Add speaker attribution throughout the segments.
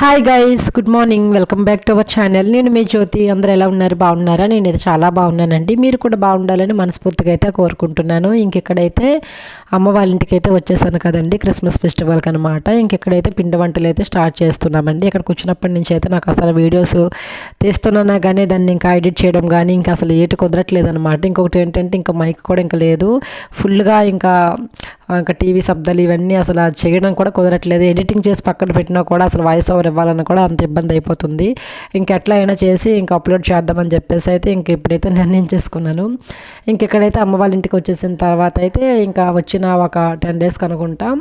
Speaker 1: Hi guys good morning welcome back to our channel నేను మీ జ్యోతి. అందరూ ఎలా ఉన్నారు? బాగున్నారా? నేను చాలా బాగున్నానండి. మీరు కూడా బాగుండాలని మనస్ఫూర్తిగా అయితే కోరుకుంటున్నాను. ఇంకెక్కడైతే అమ్మ వాళ్ళ ఇంటికి అయితే వచ్చేసాను కదండి. క్రిస్మస్ ఫెస్టివల్కి అనమాట ఇంకెక్కడైతే పిండి వంటలు అయితే స్టార్ట్ చేస్తున్నామండి. ఇక్కడికి వచ్చినప్పటి నుంచి అయితే నాకు అసలు వీడియోస్ తీస్తున్నా కానీ దాన్ని ఇంకా ఎడిట్ చేయడం కానీ ఇంకా అసలు ఏటి కుదరట్లేదు అనమాట ఇంకొకటి ఏంటంటే ఇంకా మైక్ కూడా ఇంకా లేదు. ఫుల్గా ఇంకా ఇంకా టీవీ శబ్దాలు ఇవన్నీ అసలు చేయడం కూడా కుదరట్లేదు. ఎడిటింగ్ చేసి పక్కన పెట్టినా కూడా అసలు వాయిస్ ఓవర్ ఇవ్వాలని కూడా అంత ఇబ్బంది అయిపోతుంది. ఇంకెట్లా అయినా చేసి ఇంకా అప్లోడ్ చేద్దామని చెప్పేసి అయితే ఇంక ఇప్పుడైతే నిర్ణయించేసుకున్నాను ఇంక ఇక్కడైతే అమ్మ వాళ్ళ ఇంటికి వచ్చేసిన తర్వాత అయితే ఇంకా వచ్చిన ఒక టెన్ డేస్ కనుకుంటాం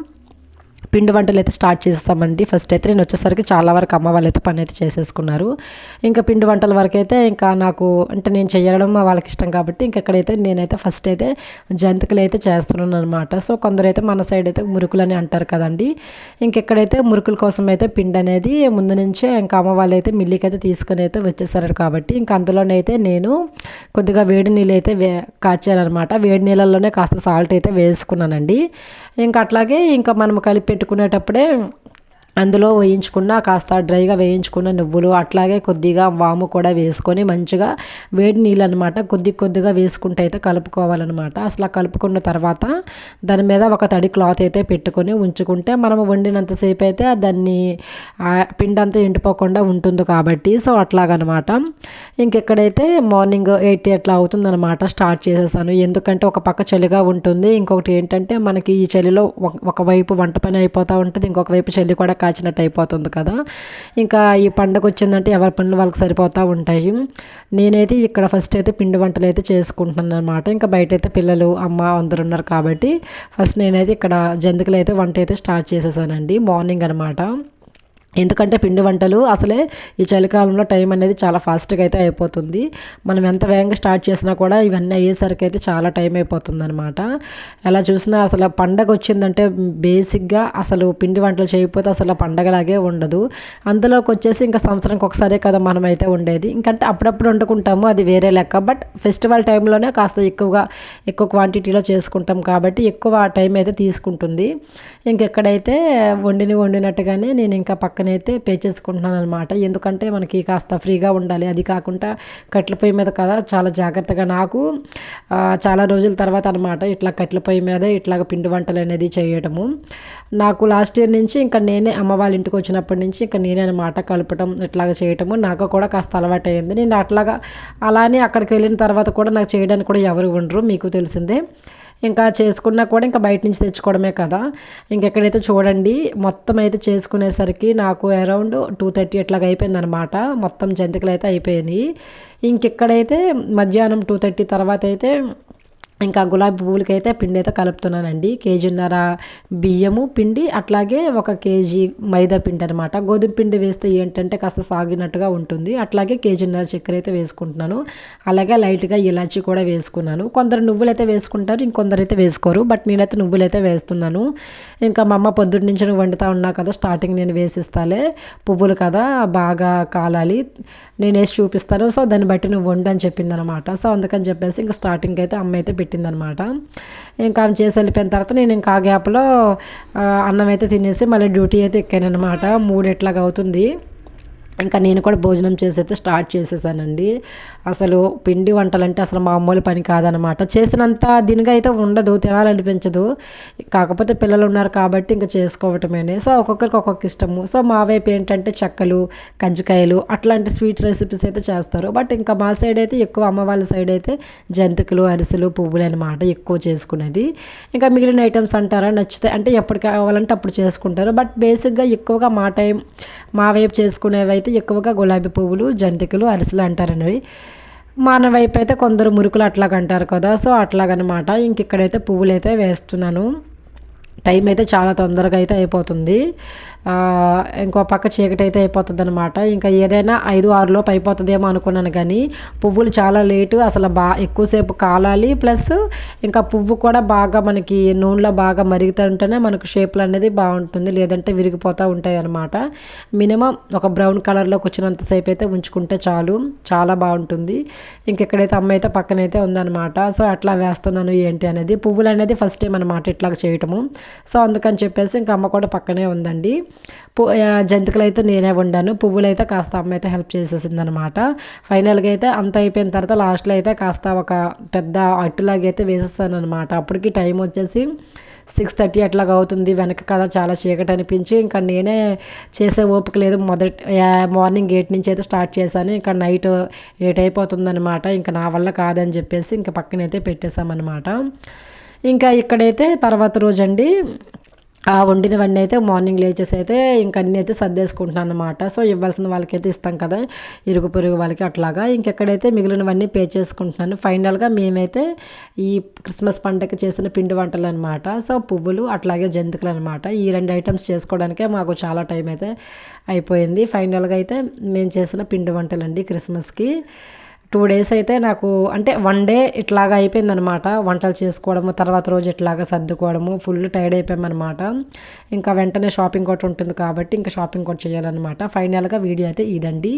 Speaker 1: పిండి వంటలు అయితే స్టార్ట్ చేస్తామండి ఫస్ట్ అయితే నేను వచ్చేసరికి చాలా వరకు అమ్మ వాళ్ళు అయితే పని అయితే చేసేసుకున్నారు. ఇంకా పిండి వంటల వరకు అయితే ఇంకా నాకు అంటే నేను చేయడం వాళ్ళకి ఇష్టం కాబట్టి ఇంకెక్కడైతే నేనైతే ఫస్ట్ అయితే జంతికలు అయితే చేస్తున్నాను అనమాట సో కొందరైతే మన సైడ్ అయితే మురుకులు అని అంటారు కదండి. ఇంకెక్కడైతే మురుకుల కోసం అయితే పిండి అనేది ముందు నుంచే ఇంకా అమ్మ వాళ్ళు అయితే మిల్లికి అయితే తీసుకొని అయితే వచ్చేసారు కాబట్టి ఇంకా అందులోనైతే నేను కొద్దిగా వేడి నీళ్ళు అయితే వే కాచానమాట వేడి నీళ్ళల్లోనే కాస్త సాల్ట్ అయితే వేసుకున్నానండి. ఇంకా అట్లాగే ఇంకా మనం కలిపి పెట్టుకునేటప్పుడే అందులో వేయించుకున్న కాస్త డ్రైగా వేయించుకున్న నువ్వులు అట్లాగే కొద్దిగా వాము కూడా వేసుకొని మంచిగా వేడి నీళ్ళు అనమాట కొద్ది కొద్దిగా వేసుకుంటే అయితే కలుపుకోవాలన్నమాట. అసలు కలుపుకున్న తర్వాత దాని మీద ఒక తడి క్లాత్ అయితే పెట్టుకొని ఉంచుకుంటే మనం వండినంతసేపు అయితే దాన్ని పిండి అంతా ఎండిపోకుండా ఉంటుంది కాబట్టి. సో అట్లాగనమాట. ఇంకెక్కడైతే మార్నింగ్ ఎయిట్ అట్లా అవుతుందనమాట స్టార్ట్ చేసేసాను. ఎందుకంటే ఒక పక్క చలిగా ఉంటుంది ఇంకొకటి ఏంటంటే మనకి ఈ చలిలో ఒకవైపు వంట పని అయిపోతూ ఉంటుంది ఇంకొక వైపు చలి కూడా కాచినట్టు అయిపోతుంది కదా. ఇంకా ఈ పండగ వచ్చిందంటే ఎవరి పనులు వాళ్ళకి సరిపోతూ ఉంటాయి. నేనైతే ఇక్కడ ఫస్ట్ అయితే పిండి వంటలు అయితే చేసుకుంటున్నాను అనమాట ఇంకా బయట అయితే పిల్లలు అమ్మ అందరు ఉన్నారు కాబట్టి ఫస్ట్ నేనైతే ఇక్కడ జంతికలు అయితే వంట అయితే స్టార్ట్ చేసేసానండి. మార్నింగ్ అనమాట ఎందుకంటే పిండి వంటలు అసలే ఈ చలికాలంలో టైం అనేది చాలా ఫాస్ట్గా అయితే అయిపోతుంది. మనం ఎంత వేగంగా స్టార్ట్ చేసినా కూడా ఇవన్నీ అయ్యేసరికి అయితే చాలా టైం అయిపోతుంది అనమాట ఎలా చూసినా అసలు పండగ వచ్చిందంటే బేసిక్గా అసలు పిండి వంటలు చేయకపోతే అసలు పండగలాగే ఉండదు. అందులోకి వచ్చేసి ఇంకా సంవత్సరానికి ఒకసారే కదా మనం అయితే ఉండేది. ఇంకంటే అప్పుడప్పుడు వండుకుంటాము అది వేరే లెక్క. బట్ ఫెస్టివల్ టైంలోనే కాస్త ఎక్కువగా ఎక్కువ క్వాంటిటీలో చేసుకుంటాం కాబట్టి ఎక్కువ టైం అయితే తీసుకుంటుంది. ఇంకెక్కడైతే వండిని వండినట్టుగానే నేను ఇంకా పక్క పక్కనైతే పే చేసుకుంటున్నాను అనమాట ఎందుకంటే మనకి కాస్త ఫ్రీగా ఉండాలి. అది కాకుండా కట్టెల పొయ్యి మీద కదా చాలా జాగ్రత్తగా నాకు చాలా రోజుల తర్వాత అనమాట ఇట్లా కట్టెల పొయ్యి మీద ఇట్లాగ పిండి వంటలు అనేది చేయడము నాకు లాస్ట్ ఇయర్ నుంచి ఇంకా నేనే అమ్మ వాళ్ళ ఇంటికి వచ్చినప్పటి నుంచి ఇంకా నేనే అనమాట కలపటం ఇట్లాగ చేయటము. నాకు కూడా కాస్త అలవాటు అయింది నేను అట్లాగా అలానే అక్కడికి వెళ్ళిన తర్వాత కూడా నాకు చేయడానికి కూడా ఎవరు ఉండరు మీకు తెలిసిందే. ఇంకా చేసుకున్నా కూడా ఇంకా బయట నుంచి తెచ్చుకోవడమే కదా. ఇంకెక్కడైతే చూడండి మొత్తం అయితే చేసుకునేసరికి నాకు అరౌండ్ టూ థర్టీ అట్లాగా అయిపోయిందనమాట మొత్తం జంతికలు అయితే అయిపోయినాయి. ఇంకెక్కడైతే మధ్యాహ్నం టూ థర్టీ తర్వాత అయితే ఇంకా గులాబీ పువ్వులకి అయితే పిండి అయితే కలుపుతున్నానండి. కేజీన్నర బియ్యము పిండి అట్లాగే ఒక కేజీ మైదా పిండి అనమాట గోధుమ పిండి వేస్తే ఏంటంటే కాస్త సాగినట్టుగా ఉంటుంది. అట్లాగే కేజీన్నర చక్కెర అయితే వేసుకుంటున్నాను. అలాగే లైట్గా ఇలాచీ కూడా వేసుకున్నాను. కొందరు నువ్వులు అయితే వేసుకుంటారు ఇంకొందరు అయితే వేసుకోరు. బట్ నేనైతే నువ్వులు అయితే వేస్తున్నాను. ఇంకా మా అమ్మ పొద్దున్న నుంచి నువ్వు వండుతా ఉన్నా కదా స్టార్టింగ్ నేను వేసిస్తాలే. పువ్వులు కదా బాగా కాలాలి. నేను వేసి చూపిస్తాను. సో దాన్ని బట్టి నువ్వు వండు అని చెప్పిందనమాట సో అందుకని చెప్పేసి ఇంకా స్టార్టింగ్ అయితే అమ్మ అయితే పెట్టిందనమాట. ఇంకా ఆమె చేసి వెళ్ళిపోయిన తర్వాత నేను ఇంకా ఆ గ్యాప్లో అన్నం అయితే తినేసి మళ్ళీ డ్యూటీ అయితే ఎక్కాను అనమాట మూడు ఎట్లాగా అవుతుంది ఇంకా నేను కూడా భోజనం చేసైతే స్టార్ట్ చేసేసానండి. అసలు పిండి వంటలు అంటే అసలు మామూలు పని కాదనమాట చేసినంత దీనిగా అయితే ఉండదు తినాలనిపించదు. కాకపోతే పిల్లలు ఉన్నారు కాబట్టి ఇంకా చేసుకోవటమేనే. సో ఒక్కొక్కరికి ఒక్కొక్క ఇష్టము. సో మా వైపు ఏంటంటే చెక్కలు కజ్జికాయలు అట్లాంటి స్వీట్ రెసిపీస్ అయితే చేస్తారు. బట్ ఇంకా మా సైడ్ అయితే ఎక్కువ అమ్మ వాళ్ళ సైడ్ అయితే జంతికలు అరిసెలు పువ్వులు అనమాట ఎక్కువ చేసుకునేది. ఇంకా మిగిలిన ఐటమ్స్ అంటారా నచ్చితే అంటే ఎప్పుడు కావాలంటే అప్పుడు చేసుకుంటారు. బట్ బేసిక్గా ఎక్కువగా మా టైం మా వైపు చేసుకునేవి అయితే ఎక్కువగా గులాబీ పువ్వులు జంతికలు అరిసెలు అంటారనేవి మన వైపు అయితే కొందరు మురుకులు అట్లాగంటారు కదా సో అట్లాగనమాట. ఇంక ఇక్కడైతే పువ్వులు అయితే వేస్తున్నాను. టైం అయితే చాలా తొందరగా అయితే అయిపోతుంది. ఇంకో పక్క చీకటి అయితే అయిపోతుంది అనమాట ఇంకా ఏదైనా ఐదు ఆరులోపు అయిపోతుందేమో అనుకున్నాను కానీ పువ్వులు చాలా లేటు అసలు బా ఎక్కువసేపు కాలాలి ప్లస్ ఇంకా పువ్వు కూడా బాగా మనకి నూనెలో బాగా మరుగుతుంటేనే మనకు షేప్లు అనేది బాగుంటుంది లేదంటే విరిగిపోతూ ఉంటాయి అనమాట మినిమం ఒక బ్రౌన్ కలర్లోకి వచ్చినంతసేపు అయితే ఉంచుకుంటే చాలు చాలా బాగుంటుంది. ఇంకెక్కడైతే అమ్మ అయితే పక్కనైతే ఉందన్నమాట. సో అట్లా వేస్తున్నాను ఏంటి అనేది. పువ్వులు అనేది ఫస్ట్ టైం అనమాట ఇట్లా చేయటము. సో అందుకని చెప్పేసి ఇంకా అమ్మ కూడా పక్కనే ఉందండి. జంతికలు అయితే నేనే వండాను. పువ్వులు అయితే కాస్త అమ్మ అయితే హెల్ప్ చేసేసింది అనమాట ఫైనల్గా అయితే అంత అయిపోయిన తర్వాత లాస్ట్లో అయితే కాస్త ఒక పెద్ద అట్టులాగా అయితే వేసేస్తాను అనమాట అప్పటికి టైం వచ్చేసి సిక్స్ థర్టీ అట్లాగా అవుతుంది. వెనక కదా చాలా చీకటి అనిపించి ఇంకా నేనే చేసే ఓపిక లేదు. మొదటి మార్నింగ్ ఎయిట్ నుంచి అయితే స్టార్ట్ చేశాను. ఇంకా నైట్ ఎయిట్ అయిపోతుందనమాట. ఇంకా నా వల్ల కాదని చెప్పేసి ఇంకా పక్కనైతే పెట్టేశామన్నమాట ఇంకా ఇక్కడైతే తర్వాత రోజండి ఆ వండినవన్నీ అయితే మార్నింగ్ లేచేసి అయితే ఇంక అన్నీ అయితే సర్దేసుకుంటున్నాను అనమాట సో ఇవ్వాల్సిన వాళ్ళకైతే ఇస్తాం కదా ఇరుగు పొరుగు వాళ్ళకి అట్లాగా. ఇంకెక్కడైతే మిగిలినవన్నీ పే చేసుకుంటున్నాను. ఫైనల్గా మేమైతే ఈ క్రిస్మస్ పండగకి చేసిన పిండి వంటలు అనమాట సో పువ్వులు అట్లాగే జంతికలు అనమాట ఈ రెండు ఐటమ్స్ చేసుకోవడానికే మాకు చాలా టైం అయితే అయిపోయింది. ఫైనల్గా అయితే మేము చేసిన పిండి వంటలండి క్రిస్మస్కి. టూ డేస్ అయితే నాకు అంటే వన్ డే ఇట్లాగా అయిపోయిందనమాట. వంటలు చేసుకోవడము తర్వాత రోజు ఇట్లాగా సర్దుకోవడము ఫుల్ టైర్డ్ అయిపోయామన్నమాట ఇంకా వెంటనే షాపింగ్ కూడా ఉంటుంది కాబట్టి ఇంకా షాపింగ్ కూడా చేయాలన్నమాట ఫైనల్గా వీడియో అయితే ఇదండి.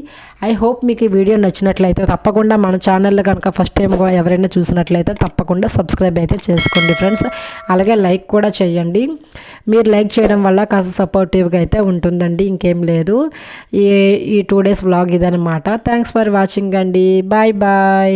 Speaker 1: ఐ హోప్ మీకు ఈ వీడియో నచ్చినట్లయితే తప్పకుండా మన ఛానల్ కనుక ఫస్ట్ టైం ఎవరైనా చూసినట్లయితే తప్పకుండా సబ్స్క్రైబ్ అయితే చేసుకోండి ఫ్రెండ్స్. అలాగే లైక్ కూడా చేయండి. మీరు లైక్ చేయడం వల్ల కాస్త సపోర్టివ్గా అయితే ఉంటుందండి. ఇంకేం లేదు. ఈ ఈ టూ డేస్ వ్లాగ్ ఇదనమాట. థ్యాంక్స్ ఫర్ వాచింగ్ అండి. బాయ్. బాయ్